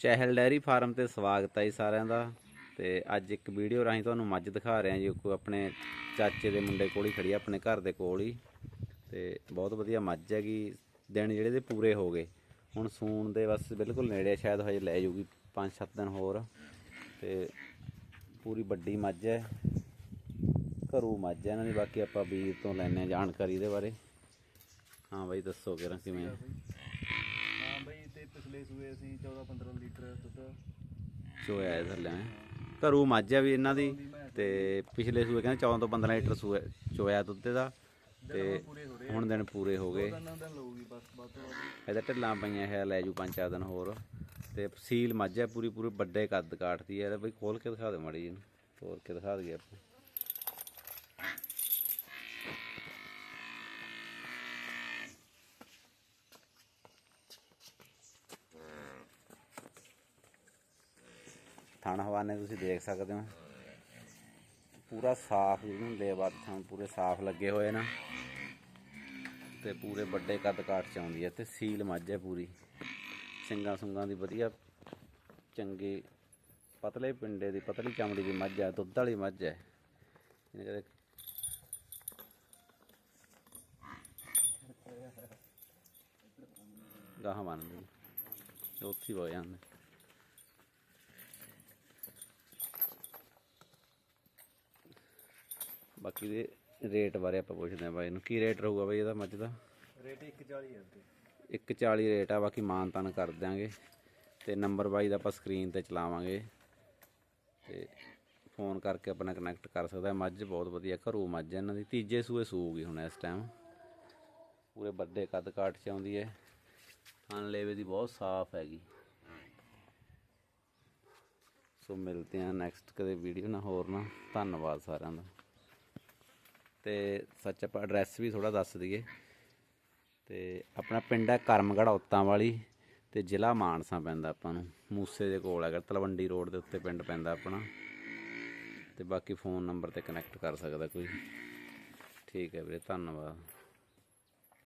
ਚਹਿਲ dairy farm ਤੇ ਸਵਾਗਤ ਹੈ ਜੀ ਸਾਰਿਆਂ ਦਾ। ਤੇ ਅੱਜ ਇੱਕ ਵੀਡੀਓ ਰਾਹੀਂ ਤੁਹਾਨੂੰ ਮੱਝ ਦਿਖਾ ਰਹੇ ਹਾਂ ਜੀ। ਕੋਈ ਆਪਣੇ ਚਾਚੇ ਦੇ ਮੁੰਡੇ ਕੋਲ ਹੀ ਖੜੀ ਆ ਆਪਣੇ ਘਰ ਦੇ ਕੋਲ ਹੀ। ਤੇ ਬਹੁਤ ਵਧੀਆ ਮੱਝ ਹੈਗੀ। ਦਿਨ ਜਿਹੜੇ ਦੇ ਪੂਰੇ ਹੋ ਗਏ। ਹੁਣ ਸੂਣ ਦੇ ਬਸ ਬਿਲਕੁਲ ਨੇੜੇ ਆ, ਸ਼ਾਇਦ ਹਜੇ ਲੈ ਜਾਊਗੀ 5-7 ਦਿਨ ਹੋਰ। ਤੇ ਪੂਰੀ ਵੱਡੀ ਮੱਝ ਹੈ। ਘਰੂ ਮੱਝ ਹੈ ਇਹਨਾਂ ਦੀ। ਬਾਕੀ ਆਪਾਂ ਵੀਰ ਤੋਂ ਲੈਣੇ ਜਾਣਕਾਰੀ ਇਹਦੇ ਬਾਰੇ। ਹਾਂ ਬਾਈ ਦੱਸੋ ਕਿਰਾਂ ਕਿਵੇਂ। ਆ? ਤੇ ਪਿਛਲੇ ਸੂਏ ਅਸੀਂ 14 15 ਲੀਟਰ ਦੁੱਧ ਚੋਇਆ ਇਹ ਥੱਲੇ ਘਰੂ ਮੱਝ ਆ ਵੀ ਇਹਨਾਂ ਦੀ ਤੇ ਪਿਛਲੇ ਸੂਏ ਕਹਿੰਦੇ 14 ਤੋਂ 15 ਲੀਟਰ ਸੂਏ ਚੋਇਆ ਦੁੱਧ ਦਾ ਤੇ ਹੋ ਹੁਣ ਦਿਨ ਪੂਰੇ ਹੋ ਗਏ। ਇਹਦਾ ਢਿੱਲਾਂ ਪਈਆਂ ਹੈ ਲੈ ਜੂ ਪੰਜ ਚਾਰ ਦਿਨ ਹੋਰ। ਤੇ ਸੀਲ ਮੱਝ ਹੈ ਪੂਰੀ ਪੂਰੀ ਵੱਡੇ ਕੱਦ ਕਾਟਦੀ ਹੈ ਬਈ ਖੋਲ ਕੇ ਦਿਖਾ ਦੇ ਮਾੜੀ ਜੀ ਤੋੜ ਕੇ ਦਿਖਾ ਦਈਏ ਆਪਾਂ। ਥਣ ਹਵਾਨੇ ਤੁਸੀਂ ਦੇਖ ਸਕਦੇ ਹੋ। ਪੂਰਾ ਸਾਫ਼, ਜਿਹਨੂੰ ਲੇਵਾ ਥਣ ਪੂਰੇ ਸਾਫ਼ ਲੱਗੇ ਹੋਏ ਨਾ। ਤੇ ਪੂਰੇ ਵੱਡੇ ਕੱਦ ਕਾਟ ਚ ਆਉਂਦੀ ਹੈ, ਤੇ ਸੀਲ ਮੱਝ ਹੈ ਪੂਰੀ। ਸਿੰਗਾਂ ਸੁੰਗਾਂ ਦੀ ਵਧੀਆ, ਚੰਗੀ, ਪਤਲੇ ਪਿੰਡੇ ਦੀ, ਪਤਲੀ ਚਮੜੀ ਦੀ ਮੱਝ ਹੈ, ਦੁੱਧ ਵਾਲੀ ਮੱਝ ਹੈ। ਇਹਨੇ ਕਦੇ ਗਾਹਾਂ ਬੰਨਦੀ ਉੱਥੀ ਹੋ ਜਾਂਦੇ ਬਾਕੀ ਦੇ ਰੇਟ ਬਾਰੇ ਆਪਾਂ ਪੁੱਛਦੇ ਹਾਂ ਬਾਈ ਨੂੰ। ਕੀ ਰੇਟ ਰਹੂਗਾ ਬਾਈ ਇਹਦਾ ਮੱਝ ਦਾ? ਰੇਟ 140 ਹੈ ਤੇ 140 ਰੇਟ ਆ ਬਾਕੀ ਮਾਨ ਤਾਨ ਕਰ ਦਿਆਂਗੇ। ਤੇ ਨੰਬਰ ਬਾਈ ਦਾ ਆਪਾਂ ਸਕਰੀਨ ਤੇ ਚਲਾਵਾਂਗੇ। ਤੇ ਫੋਨ ਕਰਕੇ ਆਪਣਾ ਕਨੈਕਟ ਕਰ ਸਕਦਾ। ਮੱਝ ਬਹੁਤ ਵਧੀਆ ਘਰੂ ਮੱਝ ਹੈ ਇਹਨਾਂ ਦੀ। ਤੀਜੇ ਸੂਏ ਸੂਗੀ ਹੁਣ ਇਸ ਟਾਈਮ ਪੂਰੇ ਵੱਡੇ ਕੱਦ ਕਾਠ ਚ ਆਉਂਦੀ ਹੈ। ਥਣ ਲੇਵੇ ਦੀ ਬਹੁਤ ਸਾਫ਼ ਹੈਗੀ। ਸੋ ਮਿਲਦੇ ਹਾਂ ਨੈਕਸਟ ਕਦੇ ਵੀਡੀਓ ਨਾ ਹੋਰ ਨਾ। ਧੰਨਵਾਦ ਸਾਰਿਆਂ ਦਾ। ਤੇ ਸੱਚ ਆਪਾਂ ਐਡਰੈਸ ਵੀ ਥੋੜਾ ਦੱਸ ਦਈਏ। ਤੇ ਆਪਣਾ ਪਿੰਡ ਹੈ ਕਰਮਗੜ੍ਹ ਔਤਾਂ ਵਾਲੀ ਤੇ ਜ਼ਿਲ੍ਹਾ ਮਾਨਸਾ ਪੈਂਦਾ ਆਪਾਂ ਨੂੰ। ਮੂਸੇ ਦੇ ਕੋਲ ਹੈਗਾ, ਤਲਵੰਡੀ ਰੋਡ ਦੇ ਉੱਤੇ ਪਿੰਡ ਪੈਂਦਾ ਆਪਣਾ। ਤੇ ਬਾਕੀ ਫੋਨ ਨੰਬਰ ਤੇ ਕਨੈਕਟ ਕਰ ਸਕਦਾ ਕੋਈ। ਠੀਕ ਹੈ ਵੀਰੇ, ਧੰਨਵਾਦ।